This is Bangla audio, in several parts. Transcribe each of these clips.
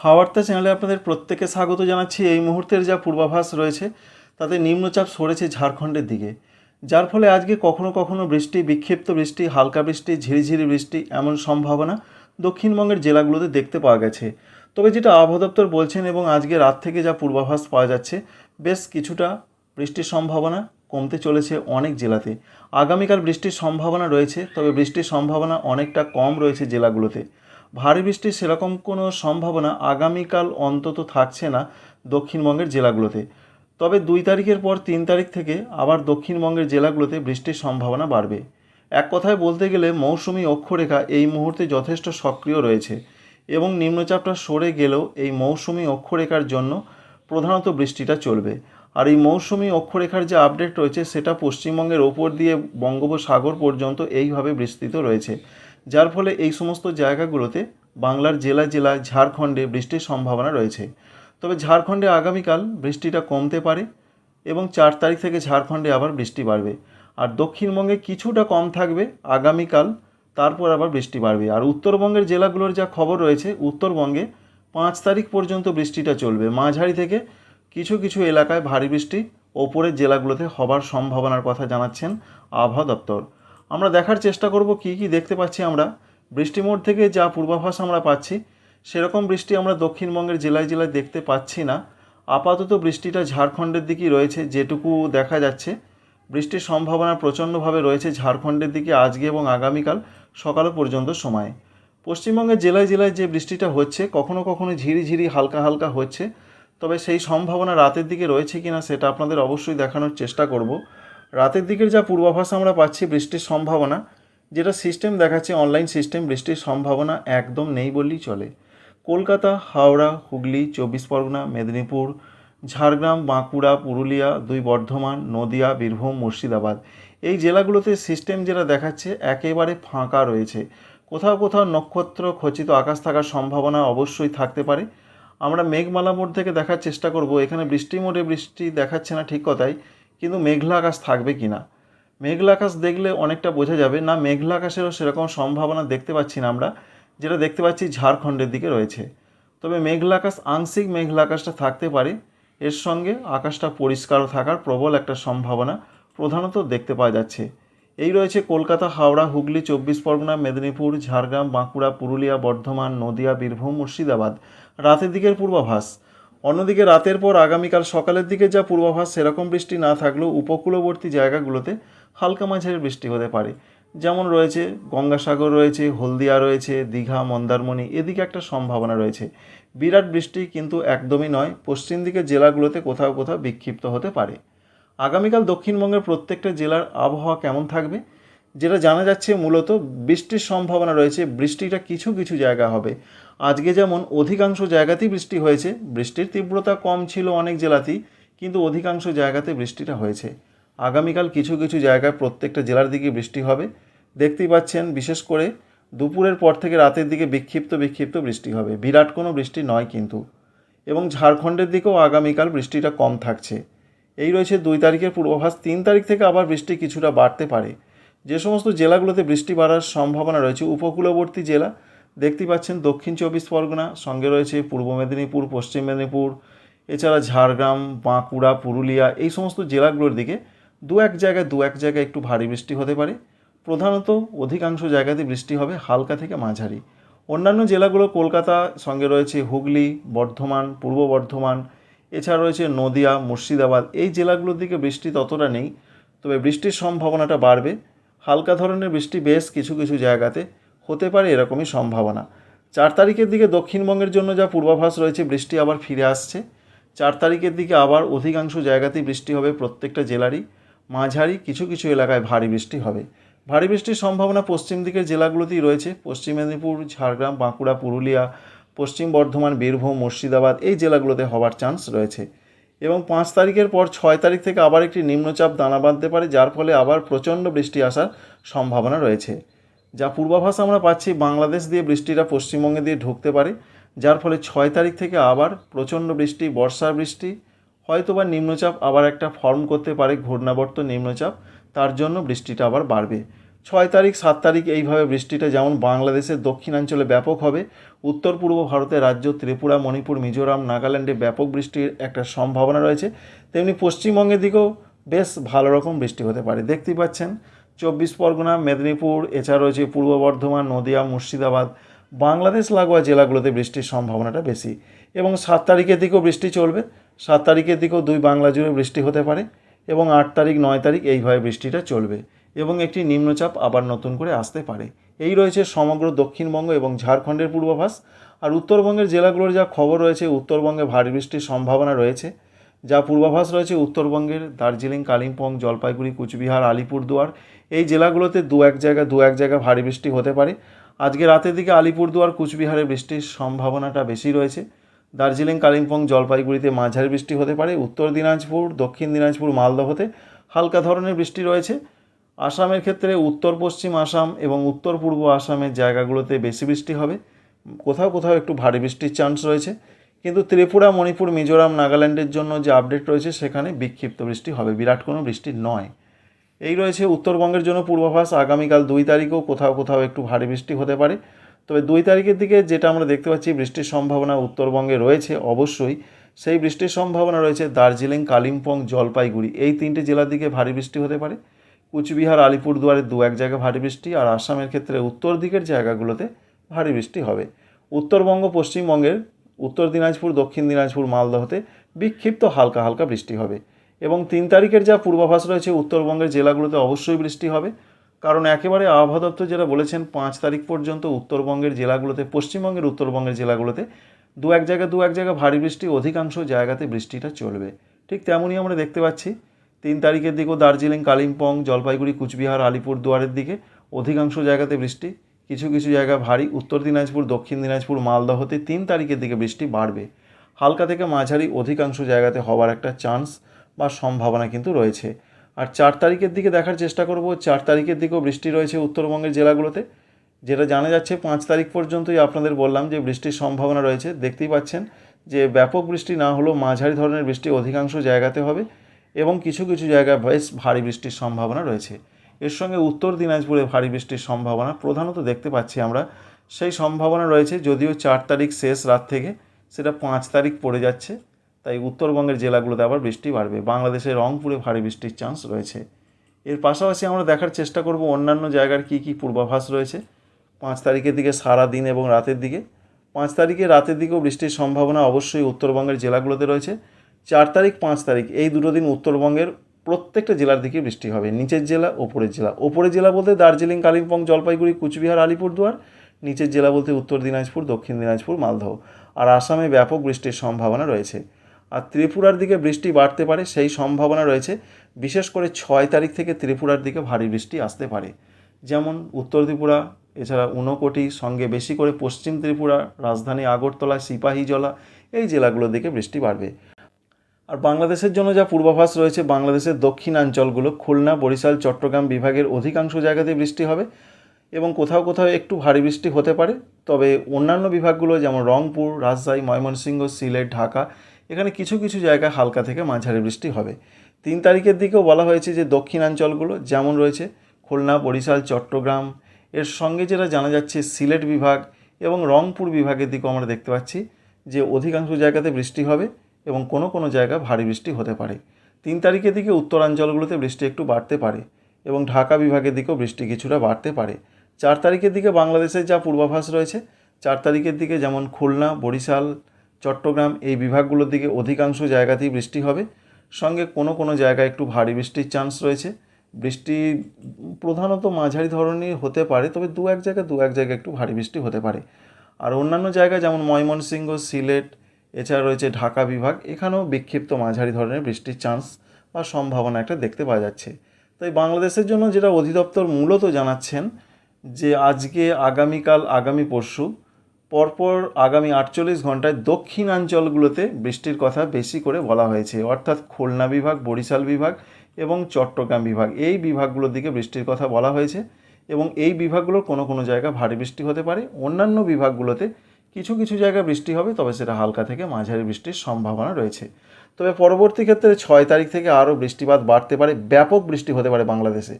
হাওয়ার্তা চ্যানেলে আপনাদের প্রত্যেকে স্বাগত জানাচ্ছি। এই মুহূর্তের যা পূর্বাভাস রয়েছে, তাতে নিম্নচাপ সরেছে ঝাড়খণ্ডের দিকে। যার ফলে আজকে কখনো কখনো বৃষ্টি, বিক্ষিপ্ত বৃষ্টি, হালকা বৃষ্টি, ঝিরিঝিরি বৃষ্টি এমন সম্ভাবনা দক্ষিণবঙ্গের জেলাগুলোতে দেখতে পাওয়া গেছে। তবে যেটা আবহাওয়া দপ্তর বলছেন এবং আজকে রাত থেকে যা পূর্বাভাস পাওয়া যাচ্ছে, বেশ কিছুটা বৃষ্টির সম্ভাবনা কমতে চলেছে অনেক জেলাতে। আগামীকাল বৃষ্টির সম্ভাবনা রয়েছে, তবে বৃষ্টির সম্ভাবনা অনেকটা কম রয়েছে জেলাগুলোতে। ভারী বৃষ্টির সেরকম কোনো সম্ভাবনা আগামীকাল অন্তত থাকছে না দক্ষিণবঙ্গের জেলাগুলোতে। তবে দুই তারিখের পর তিন তারিখ থেকে আবার দক্ষিণবঙ্গের জেলাগুলোতে বৃষ্টির সম্ভাবনা বাড়বে। এক কথায় বলতে গেলে মৌসুমি অক্ষরেখা এই মুহূর্তে যথেষ্ট সক্রিয় রয়েছে এবং নিম্নচাপটা সরে গেলেও এই মৌসুমি অক্ষরেখার জন্য প্রধানত বৃষ্টিটা চলবে। আর এই মৌসুমি অক্ষরেখার যে আপডেট রয়েছে সেটা পশ্চিমবঙ্গের ওপর দিয়ে বঙ্গোপসাগর পর্যন্ত এইভাবে বিস্তৃত রয়েছে। যার ফলে এই সমস্ত জায়গাগুলোতে বাংলার জেলা জেলায় ঝাড়খণ্ডে বৃষ্টির সম্ভাবনা রয়েছে। তবে ঝাড়খণ্ডে আগামীকাল বৃষ্টিটা কমতে পারে এবং চার তারিখ থেকে ঝাড়খণ্ডে আবার বৃষ্টি বাড়বে। আর দক্ষিণবঙ্গে কিছুটা কম থাকবে আগামীকাল, তারপর আবার বৃষ্টি বাড়বে। আর উত্তরবঙ্গের জেলাগুলোর যা খবর রয়েছে, উত্তরবঙ্গে পাঁচ তারিখ পর্যন্ত বৃষ্টিটা চলবে। মাঝারি থেকে কিছু কিছু এলাকায় ভারী বৃষ্টি, ওপরের জেলাগুলোতে হবার সম্ভাবনার কথা জানাচ্ছেন আবহাওয়া দপ্তর। আমরা দেখার চেষ্টা করব কী কী দেখতে পাচ্ছি আমরা। বৃষ্টি মোড় থেকে যা পূর্বাভাস আমরা পাচ্ছি, সেরকম বৃষ্টি আমরা দক্ষিণবঙ্গের জেলায় জেলায় দেখতে পাচ্ছি না। আপাতত বৃষ্টিটা ঝাড়খণ্ডের দিকেই রয়েছে, যেটুকু দেখা যাচ্ছে। বৃষ্টির সম্ভাবনা প্রচণ্ডভাবে রয়েছে ঝাড়খণ্ডের দিকে আজকে এবং আগামীকাল সকাল পর্যন্ত সময়। পশ্চিমবঙ্গের জেলায় জেলায় যে বৃষ্টিটা হচ্ছে, কখনো কখনো ঝিরিঝিরি হালকা হালকা হচ্ছে। তবে সেই সম্ভাবনা রাতের দিকে রয়েছে কিনা সেটা আপনাদের অবশ্যই দেখানোর চেষ্টা করব। রাতের দিকের যা পূর্বাভাস আমরা পাচ্ছি বৃষ্টির সম্ভাবনা, যেটা সিস্টেম দেখাচ্ছে অনলাইন সিস্টেম বৃষ্টির সম্ভাবনা একদম নেই বললেই চলে। কলকাতা, হাওড়া, হুগলি, চব্বিশ পরগনা, মেদিনীপুর, ঝাড়গ্রাম, বাঁকুড়া, পুরুলিয়া, দুই বর্ধমান, নদিয়া, বীরভূম, মুর্শিদাবাদ, এই জেলাগুলোতে সিস্টেম যেটা দেখাচ্ছে একেবারে ফাঁকা রয়েছে। কোথাও কোথাও নক্ষত্র খচিত আকাশ থাকার সম্ভাবনা অবশ্যই থাকতে পারে। আমরা মেঘমালা মোড় থেকে দেখার চেষ্টা করব। এখানে বৃষ্টি মোড়ে বৃষ্টি দেখাচ্ছে না ঠিক কথাই। কিন্তু মেঘলা আকাশ থাকবে কি না? মেঘলা আকাশ দেখলে অনেকটা বোঝা যাবে। না, মেঘলা আকাশেরও সেরকম সম্ভাবনা দেখতে পাচ্ছি না আমরা, যেটা দেখতে পাচ্ছি ঝাড়খণ্ডের দিকে রয়েছে। তবে মেঘলা আকাশ, আংশিক মেঘলা আকাশটা থাকতে পারে। এর সঙ্গে আকাশটা পরিষ্কারও থাকার প্রবল একটা সম্ভাবনা প্রধানত দেখতে পাওয়া যাচ্ছে। এই রয়েছে কলকাতা, হাওড়া, হুগলি, চব্বিশ পরগনা, মেদিনীপুর, ঝাড়গ্রাম, বাঁকুড়া, পুরুলিয়া, বর্ধমান, নদিয়া, বীরভূম, মুর্শিদাবাদ। রাতের দিকের পূর্বাভাস। অন্যদিকে রাতের পর আগামীকাল সকালের দিকে যা পূর্বাভাস, সেরকম বৃষ্টি না থাকলেও উপকূলবর্তী জায়গাগুলোতে হালকা মাঝারি বৃষ্টি হতে পারে। যেমন রয়েছে গঙ্গাসাগর, রয়েছে হলদিয়া, রয়েছে দীঘা, মন্দারমণি, এদিকে একটা সম্ভাবনা রয়েছে। বিরাট বৃষ্টি কিন্তু একদমই নয়, পশ্চিম দিকের জেলাগুলোতে কোথাও কোথাও বিক্ষিপ্ত হতে পারে। আগামীকাল দক্ষিণবঙ্গের প্রত্যেকটা জেলার আবহাওয়া কেমন থাকবে? যেটা জানা যাচ্ছে মূলত বৃষ্টির সম্ভাবনা রয়েছে, বৃষ্টিটা কিছু কিছু জায়গা হবে। আজকে যেমন অধিকাংশ জায়গাতেই বৃষ্টি হয়েছে, বৃষ্টির তীব্রতা কম ছিল অনেক জেলাতেই, কিন্তু অধিকাংশ জায়গাতে বৃষ্টিটা হয়েছে। আগামীকাল কিছু কিছু জায়গায় প্রত্যেকটা জেলার দিকে বৃষ্টি হবে। দেখতেই পাচ্ছেন, বিশেষ করে দুপুরের পর থেকে রাতের দিকে বিক্ষিপ্ত বিক্ষিপ্ত বৃষ্টি হবে। বিরাট কোনো বৃষ্টি নয় কিন্তু। এবং ঝাড়খণ্ডের দিকেও আগামীকাল বৃষ্টিটা কম থাকছে। এই রয়েছে দুই তারিখের পূর্বাভাস। তিন তারিখ থেকে আবার বৃষ্টি কিছুটা বাড়তে পারে। যে সমস্ত জেলাগুলোতে বৃষ্টি বাড়ার সম্ভাবনা রয়েছে, উপকূলবর্তী জেলা, দেখতে পাচ্ছেন দক্ষিণ চব্বিশ পরগনা, সঙ্গে রয়েছে পূর্ব মেদিনীপুর, পশ্চিম মেদিনীপুর, এছাড়া ঝাড়গ্রাম, বাঁকুড়া, পুরুলিয়া, এই সমস্ত জেলাগুলোর দিকে দু এক জায়গায়, দু এক জায়গায় একটু ভারী বৃষ্টি হতে পারে। প্রধানত অধিকাংশ জায়গাতে বৃষ্টি হবে হালকা থেকে মাঝারি। অন্যান্য জেলাগুলো কলকাতা, সঙ্গে রয়েছে হুগলি, বর্ধমান, পূর্ব বর্ধমান, এছাড়া রয়েছে নদিয়া, মুর্শিদাবাদ, এই জেলাগুলোর দিকে বৃষ্টি ততটা নেই, তবে বৃষ্টির সম্ভাবনাটা বাড়বে। হালকা ধরনের বৃষ্টি বেশ কিছু কিছু জায়গাতে হতে পারে এরকমই সম্ভাবনা। চার তারিখের দিকে দক্ষিণবঙ্গের জন্য যা পূর্বাভাস রয়েছে, বৃষ্টি আবার ফিরে আসছে। চার তারিখের দিকে আবার অধিকাংশ জায়গাতেই বৃষ্টি হবে প্রত্যেকটা জেলারই। মাঝারি কিছু কিছু এলাকায় ভারী বৃষ্টি হবে। ভারী বৃষ্টির সম্ভাবনা পশ্চিম দিকের জেলাগুলোতেই রয়েছে। পশ্চিম মেদিনীপুর, ঝাড়গ্রাম, বাঁকুড়া, পুরুলিয়া, পশ্চিম বর্ধমান, বীরভূম, মুর্শিদাবাদ এই জেলাগুলোতে হওয়ার চান্স রয়েছে। এবং পাঁচ তারিখের পর ছয় তারিখ থেকে আবার একটি নিম্নচাপ দানা বাঁধতে পারে, যার ফলে আবার প্রচণ্ড বৃষ্টি আসার সম্ভাবনা রয়েছে। যা পূর্বাভাস আমরা পাচ্ছি, বাংলাদেশ দিয়ে বৃষ্টিটা পশ্চিমবঙ্গে দিয়ে ঢুকতে পারে, যার ফলে ছয় তারিখ থেকে আবার প্রচণ্ড বৃষ্টি, বর্ষার বৃষ্টি হয়তো বা নিম্নচাপ আবার একটা ফর্ম করতে পারে, ঘূর্ণাবর্ত নিম্নচাপ, তার জন্য বৃষ্টিটা আবার বাড়বে। ছয় তারিখ, সাত তারিখ এইভাবে বৃষ্টিটা যেমন বাংলাদেশের দক্ষিণাঞ্চলে ব্যাপক হবে, উত্তর পূর্ব ভারতের রাজ্য ত্রিপুরা, মণিপুর, মিজোরাম, নাগাল্যান্ডে ব্যাপক বৃষ্টির একটা সম্ভাবনা রয়েছে। তেমনি পশ্চিমবঙ্গের দিকেও বেশ ভালো রকম বৃষ্টি হতে পারে। দেখতেই পাচ্ছেন, চব্বিশ পরগনা, মেদিনীপুর, এছাড়া রয়েছে পূর্ব বর্ধমান, নদিয়া, মুর্শিদাবাদ, বাংলাদেশ লাগোয়া জেলাগুলোতে বৃষ্টির সম্ভাবনাটা বেশি। এবং সাত তারিখের দিকেও বৃষ্টি চলবে। সাত তারিখের দিকেও দুই বাংলা জুড়ে বৃষ্টি হতে পারে এবং আট তারিখ, নয় তারিখ এইভাবে বৃষ্টিটা চলবে। এবং একটি নিম্নচাপ আবার নতুন করে আসতে পারে। এই রয়েছে সমগ্র দক্ষিণবঙ্গ এবং ঝাড়খণ্ডের পূর্বাভাস। আর উত্তরবঙ্গের জেলাগুলোর যা খবর রয়েছে, উত্তরবঙ্গে ভারী বৃষ্টির সম্ভাবনা রয়েছে। যা পূর্বাভাস রয়েছে, উত্তরবঙ্গের দার্জিলিং, কালিম্পং, জলপাইগুড়ি, কুচবিহার, আলিপুরদুয়ার। এই জেলাগুলোতে দু এক জায়গা, দু এক জায়গা ভারী বৃষ্টি হতে পারে। আজকে রাতের দিকে আলিপুরদুয়ার, কুচবিহারে বৃষ্টির সম্ভাবনাটা বেশি রয়েছে। দার্জিলিং, কালিম্পং, জলপাইগুড়িতে মাঝারি বৃষ্টি হতে পারে। উত্তর দিনাজপুর, দক্ষিণ দিনাজপুর, মালদহতে হালকা ধরনের বৃষ্টি রয়েছে। আসামের ক্ষেত্রে উত্তর পশ্চিম আসাম এবং উত্তর পূর্ব আসামের জায়গাগুলোতে বেশি বৃষ্টি হবে। কোথাও কোথাও একটু ভারী বৃষ্টির চান্স রয়েছে। কিন্তু ত্রিপুরা, মণিপুর, মিজোরাম, নাগাল্যান্ডের জন্য যে আপডেট রয়েছে সেখানে বিক্ষিপ্ত বৃষ্টি হবে। বিরাট কোনো বৃষ্টি নয়। এই রয়েছে উত্তরবঙ্গের জন্য পূর্বাভাস। আগামীকাল দুই তারিখেও কোথাও কোথাও একটু ভারী বৃষ্টি হতে পারে। তবে দুই তারিখের দিকে যেটা আমরা দেখতে পাচ্ছি, বৃষ্টির সম্ভাবনা উত্তরবঙ্গে রয়েছে অবশ্যই। সেই বৃষ্টির সম্ভাবনা রয়েছে দার্জিলিং, কালিম্পং, জলপাইগুড়ি। এই তিনটে জেলার দিকে ভারী বৃষ্টি হতে পারে। কুচবিহার, আলিপুরদুয়ারে দু এক জায়গায় ভারী বৃষ্টি আর আসামের ক্ষেত্রে উত্তর দিকের জায়গাগুলোতে ভারী বৃষ্টি হবে। উত্তরবঙ্গ, পশ্চিমবঙ্গের উত্তর দিনাজপুর, দক্ষিণ দিনাজপুর, মালদহতে বিক্ষিপ্ত হালকা হালকা বৃষ্টি হবে এবং তিন তারিখের যা পূর্বাভাস রয়েছে উত্তরবঙ্গের জেলাগুলোতে অবশ্যই বৃষ্টি হবে। কারণ একেবারে আবহাওয়া দপ্তর যেটা বলেছেন, পাঁচ তারিখ পর্যন্ত উত্তরবঙ্গের জেলাগুলোতে, পশ্চিমবঙ্গের উত্তরবঙ্গের জেলাগুলোতে দু এক জায়গায় দু এক জায়গায় ভারী বৃষ্টি, অধিকাংশ জায়গাতে বৃষ্টিটা চলবে। ঠিক তেমনই আমরা দেখতে পাচ্ছি তিন তারিখের দিকেও দার্জিলিং, কালিম্পং, জলপাইগুড়ি, কুচবিহার, আলিপুর দুয়ারের দিকে অধিকাংশ জায়গাতে বৃষ্টি। কিছু কিছু জায়গায় ভারী। উত্তর দিনাজপুর, দক্ষিণ দিনাজপুর, মালদহতে তিন তারিখের দিকে বৃষ্টি বাড়বে। হালকা থেকে মাঝারি অধিকাংশ জায়গাতে হওয়ার একটা চান্স বা সম্ভাবনা কিন্তু রয়েছে। আর চার তারিখের দিকে দেখার চেষ্টা করব। চার তারিখের দিকেও বৃষ্টি রয়েছে উত্তরবঙ্গের জেলাগুলোতে। যেটা জানা যাচ্ছে, পাঁচ তারিখ পর্যন্তই আপনাদের বললাম যে বৃষ্টির সম্ভাবনা রয়েছে। দেখতেই পাচ্ছেন যে ব্যাপক বৃষ্টি না হলেও মাঝারি ধরনের বৃষ্টি অধিকাংশ জায়গাতে হবে। এবং কিছু কিছু জায়গায় বেশ ভারী বৃষ্টির সম্ভাবনা রয়েছে। এর সঙ্গে উত্তর দিনাজপুরে ভারী বৃষ্টির সম্ভাবনা প্রধানত দেখতে পাচ্ছি আমরা। সেই সম্ভাবনা রয়েছে যদিও চার তারিখ শেষ রাত থেকে সেটা পাঁচ তারিখ পড়ে যাচ্ছে, তাই উত্তরবঙ্গের জেলাগুলোতে আবার বৃষ্টি বাড়বে। বাংলাদেশের রংপুরে ভারী বৃষ্টির চান্স রয়েছে। এর পাশাপাশি আমরা দেখার চেষ্টা করব অন্যান্য জায়গার কী কী পূর্বাভাস রয়েছে। পাঁচ তারিখের দিকে সারা দিন এবং রাতের দিকে। পাঁচ তারিখে রাতের দিকেও বৃষ্টির সম্ভাবনা অবশ্যই উত্তরবঙ্গের জেলাগুলোতে রয়েছে। চার তারিখ, পাঁচ তারিখ, এই দুটো দিন উত্তরবঙ্গের প্রত্যেকটা জেলার দিকে বৃষ্টি হবে। নিচের জেলা, ওপরের জেলা। ওপরের জেলা বলতে দার্জিলিং, কালিম্পং, জলপাইগুড়ি, কুচবিহার, আলিপুরদুয়ার। নিচের জেলা বলতে উত্তর দিনাজপুর, দক্ষিণ দিনাজপুর, মালদহ। আর আসামে ব্যাপক বৃষ্টির সম্ভাবনা রয়েছে। আর ত্রিপুরার দিকে বৃষ্টি বাড়তে পারে, সেই সম্ভাবনা রয়েছে। বিশেষ করে ছয় তারিখ থেকে ত্রিপুরার দিকে ভারী বৃষ্টি আসতে পারে। যেমন উত্তর ত্রিপুরা, এছাড়া ঊনকোটি, সঙ্গে বেশি করে পশ্চিম ত্রিপুরা, রাজধানী আগরতলা সিপাহীজলা, এই জেলাগুলোর দিকে বৃষ্টি বাড়বে। আর বাংলাদেশের জন্য যা পূর্বাভাস রয়েছে, বাংলাদেশের দক্ষিণাঞ্চলগুলো খুলনা, বরিশাল, চট্টগ্রাম বিভাগের অধিকাংশ জায়গাতে বৃষ্টি হবে এবং কোথাও কোথাও একটু ভারী বৃষ্টি হতে পারে। তবে অন্যান্য বিভাগগুলো যেমন রংপুর, রাজশাহী, ময়মনসিংহ, সিলেট, ঢাকা, এখানে কিছু কিছু জায়গায় হালকা থেকে মাঝারি বৃষ্টি হবে। তিন তারিখের দিকেও বলা হয়েছে যে দক্ষিণাঞ্চলগুলো যেমন রয়েছে, খুলনা, বরিশাল, চট্টগ্রাম, এর সঙ্গে যেটা জানা যাচ্ছে সিলেট বিভাগ এবং রংপুর বিভাগের দিকেও আমরা দেখতে পাচ্ছি যে অধিকাংশ জায়গাতে বৃষ্টি হবে। এবং কোনো কোনো জায়গায় ভারী বৃষ্টি হতে পারে। তিন তারিখের দিকে উত্তরাঞ্চলগুলোতে বৃষ্টি একটু বাড়তে পারে এবং ঢাকা বিভাগের দিকেও বৃষ্টি কিছুটা বাড়তে পারে। চার তারিখের দিকে বাংলাদেশের যা পূর্বাভাস রয়েছে, চার তারিখের দিকে যেমন খুলনা, বরিশাল, চট্টগ্রাম এই বিভাগগুলোর দিকে অধিকাংশ জায়গাতেই বৃষ্টি হবে। সঙ্গে কোনো কোনো জায়গায় একটু ভারী বৃষ্টির চান্স রয়েছে। বৃষ্টি প্রধানত মাঝারি ধরনের হতে পারে, তবে দু এক জায়গায় দু এক জায়গায় একটু ভারী বৃষ্টি হতে পারে। আর অন্যান্য জায়গায় যেমন ময়মনসিংহ, সিলেট এছাড়া রয়েছে ঢাকা বিভাগ। এখানেও বিক্ষিপ্ত মাঝারি ধরনের বৃষ্টির চান্স বা সম্ভাবনা একটা দেখতে পাওয়া যাচ্ছে। তাই বাংলাদেশের জন্য যেটা অধিদপ্তর মূলত জানাচ্ছেন যে আজকে, আগামীকাল, আগামী পরশু, পরপর আগামী আটচল্লিশ ঘন্টায় দক্ষিণাঞ্চলগুলোতে বৃষ্টির কথা বেশি করে বলা হয়েছে। অর্থাৎ খুলনা বিভাগ, বরিশাল বিভাগ এবং চট্টগ্রাম বিভাগ। এই বিভাগগুলোর দিকে বৃষ্টির কথা বলা হয়েছে এবং এই বিভাগগুলোর কোনো কোনো জায়গা ভারী বৃষ্টি হতে পারে। অন্যান্য বিভাগগুলোতে কিছু কিছু জায়গায় বৃষ্টি হবে, তবে সেটা হালকা থেকে মাঝারি বৃষ্টির সম্ভাবনা রয়েছে। তবে পরবর্তী ক্ষেত্রে ছয় তারিখ থেকে আরও বৃষ্টিপাত বাড়তে পারে, ব্যাপক বৃষ্টি হতে পারে বাংলাদেশে।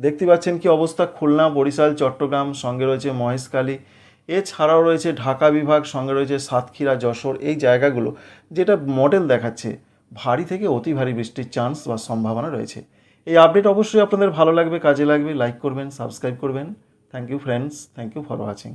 দেখতে পাচ্ছেন কি অবস্থা? খুলনা, বরিশাল, চট্টগ্রাম, সঙ্গে রয়েছে মহেশখালী। এছাড়াও রয়েছে ঢাকা বিভাগ, সঙ্গে রয়েছে সাতক্ষীরা, যশোর, এই জায়গাগুলো, যেটা মডেল দেখাচ্ছে, ভারী থেকে অতি ভারী বৃষ্টির চান্স বা সম্ভাবনা রয়েছে। এই আপডেট অবশ্যই আপনাদের ভালো লাগবে, কাজে লাগবে লাইক করবেন সাবস্ক্রাইব করবেন। Thank you friends thank you for watching